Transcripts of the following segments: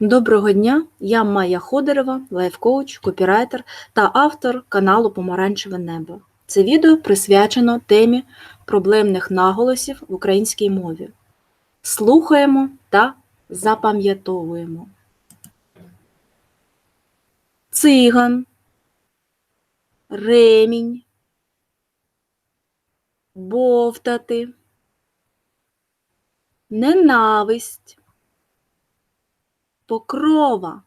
Доброго дня! Я Майя Ходорева, лайфкоуч, копірайтер та автор каналу Помаранчеве небо. Це відео присвячено темі проблемних наголосів в українській мові. Слухаємо та запам'ятовуємо. Циган, ремінь, бовтати, ненависть покрова,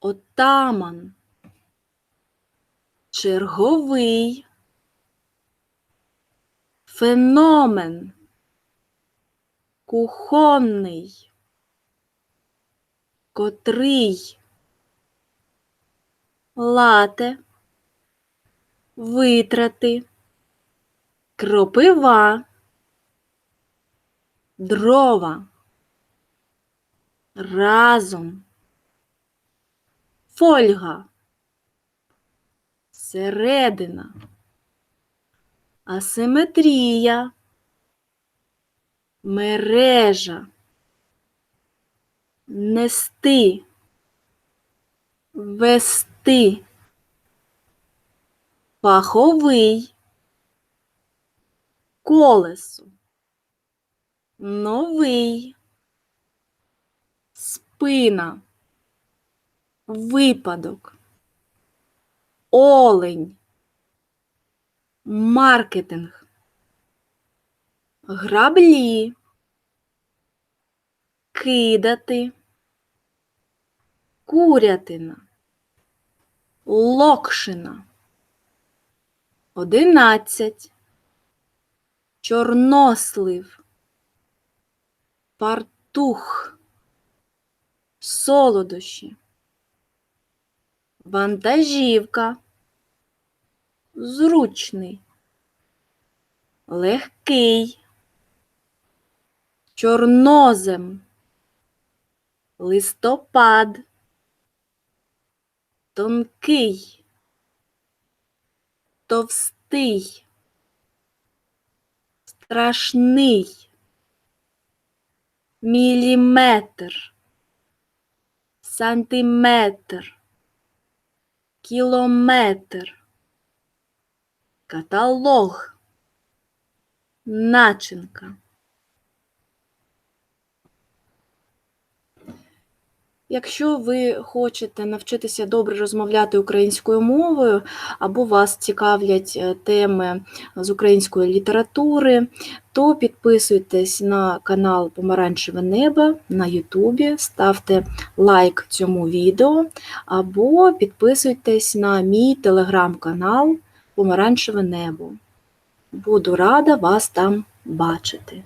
отаман, черговий, феномен, кухонний, котрий, лате, витрати, кропива, дрова разом, фольга, середина, асиметрія, мережа, нести, вести, паховий, колесо, новий спина, випадок, олень, маркетинг, граблі, кидати, курятина, локшина, одинадцять, чорнослив, партух солодощі, вантажівка, зручний, легкий, чорнозем, листопад, тонкий, товстий, страшний, міліметр сантиметр, кілометр, каталог, начинка. Якщо ви хочете навчитися добре розмовляти українською мовою, або вас цікавлять е, теми з української літератури, то підписуйтесь на канал Помаранчеве Небо на Ютубі, ставте лайк цьому відео, або підписуйтесь на мій телеграм-канал Помаранчеве Небо. Буду рада вас там бачити.